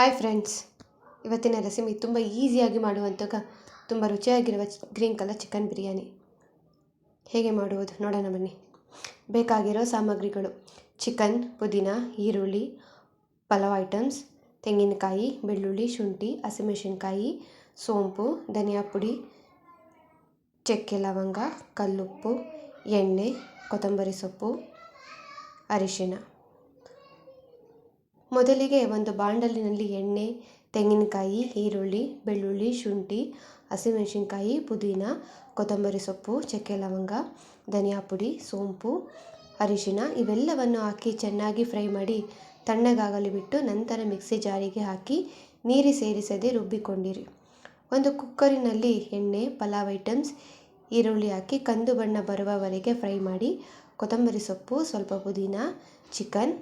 Hi friends ಇವತ್ತಿನ recipe ತುಂಬ ಈಸಿಯಾಗಿ ಮಾಡುವಂತಹ ತುಂಬ ರುಚಿಯಾಗಿರುವ ಗ್ರೀನ್ ಕಲರ್ ಚಿಕನ್ ಬಿರಿಯಾನಿ ಹೇಗೆ ಮಾಡುವುದು? ನೋಡೋಣ ಬನ್ನಿ. ಬೇಕಾಗಿರೋ ಸಾಮಗ್ರಿಗಳು. ಚಿಕನ್ ಪುದೀನ, ಈರುಳ್ಳಿ, ಪಲಾವ್ ಐಟಮ್ಸ್ ತೆಂಗಿನಕಾಯಿ, ಬೆಳ್ಳುಳ್ಳಿ, ಶುಂಠಿ, ಹಸಿಮೆಣಸಿನ್ಕಾಯಿ, ಸೋಂಪು, ಧನಿಯಾ ಪುಡಿ, ಚಕ್ಕೆ ಲವಂಗ, ಕಲ್ಲುಪ್ಪು, ಎಣ್ಣೆ, ಕೊತ್ತಂಬರಿ ಸೊಪ್ಪು, ಅರಿಶಿಣ. ಮೊದಲಿಗೆ ಒಂದು ಬಾಂಡಲಿನಲ್ಲಿ ಎಣ್ಣೆ, ತೆಂಗಿನಕಾಯಿ, ಈರುಳ್ಳಿ, ಬೆಳ್ಳುಳ್ಳಿ, ಶುಂಠಿ, ಹಸಿಮೆಣಸಿನಕಾಯಿ, ಪುದೀನ, ಕೊತ್ತಂಬರಿ ಸೊಪ್ಪು, ಚಕ್ಕೆ ಲವಂಗ ಧನಿಯಾ ಪುಡಿ ಸೋಂಪು ಅರಿಶಿನ ಇವೆಲ್ಲವನ್ನು ಹಾಕಿ ಚೆನ್ನಾಗಿ ಫ್ರೈ ಮಾಡಿ ತಣ್ಣಗಾಗಲು ಬಿಟ್ಟು ನಂತರ ಮಿಕ್ಸಿ ಜಾರಿಗೆ ಹಾಕಿ ನೀರು ಸೇರಿಸದೆ ರುಬ್ಬಿಕೊಂಡಿರಿ. ಒಂದು ಕುಕ್ಕರಿನಲ್ಲಿ ಎಣ್ಣೆ, ಪಲಾವ್ ಐಟಮ್ಸ್, ಈರುಳ್ಳಿ ಹಾಕಿ ಕಂದು ಬಣ್ಣ ಬರುವವರೆಗೆ ಫ್ರೈ ಮಾಡಿ, ಕೊತ್ತಂಬರಿ ಸೊಪ್ಪು, ಸ್ವಲ್ಪ ಪುದೀನ, ಚಿಕನ್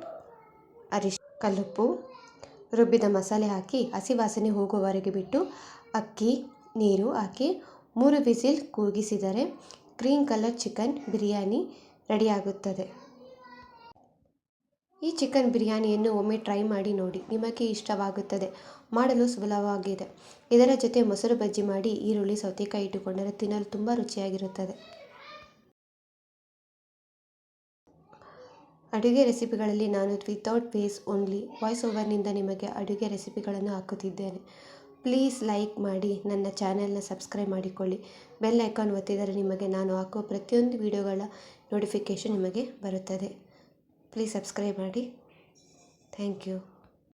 ಅರಿಶಿ ಕಲ್ಲುಪ್ಪು, ರುಬ್ಬಿದ ಮಸಾಲೆ ಹಾಕಿ ಹಸಿ ವಾಸನೆ ಹೋಗುವವರೆಗೆ ಬಿಟ್ಟು ಅಕ್ಕಿ, ನೀರು ಹಾಕಿ ಮೂರು ವಿಸಿಲ್ ಕೂಗಿಸಿದರೆ ಗ್ರೀನ್ ಕಲರ್ ಚಿಕನ್ ಬಿರಿಯಾನಿ ರೆಡಿಯಾಗುತ್ತದೆ. ಈ ಚಿಕನ್ ಬಿರಿಯಾನಿಯನ್ನು ಒಮ್ಮೆ ಟ್ರೈ ಮಾಡಿ ನೋಡಿ, ನಿಮಗೆ ಇಷ್ಟವಾಗುತ್ತದೆ, ಮಾಡಲು ಸುಲಭವಾಗಿದೆ. ಇದರ ಜೊತೆ ಮೊಸರು ಬಜ್ಜಿ ಮಾಡಿ ಈರುಳ್ಳಿ, ಸೌತೆಕಾಯಿ ಇಟ್ಟುಕೊಂಡರೆ ತಿನ್ನಲು ತುಂಬ ರುಚಿಯಾಗಿರುತ್ತದೆ. ಅಡುಗೆ ರೆಸಿಪಿಗಳಲ್ಲಿ ನಾನು ವಿತೌಟ್ ಫೇಸ್ ಓನ್ಲಿ ವಾಯ್ಸ್ ಓವರ್ನಿಂದ ನಿಮಗೆ ಅಡುಗೆ ರೆಸಿಪಿಗಳನ್ನು ಹಾಕುತ್ತಿದ್ದೇನೆ. ಪ್ಲೀಸ್ ಲೈಕ್ ಮಾಡಿ, ನನ್ನ ಚಾನೆಲ್ನ ಸಬ್ಸ್ಕ್ರೈಬ್ ಮಾಡಿಕೊಳ್ಳಿ. ಬೆಲ್ ಐಕಾನ್ ಒತ್ತಿದರೆ ನಿಮಗೆ ನಾನು ಹಾಕುವ ಪ್ರತಿಯೊಂದು ವಿಡಿಯೋಗಳ ನೋಟಿಫಿಕೇಷನ್ ನಿಮಗೆ ಬರುತ್ತದೆ. ಪ್ಲೀಸ್ ಸಬ್ಸ್ಕ್ರೈಬ್ ಮಾಡಿ. Thank you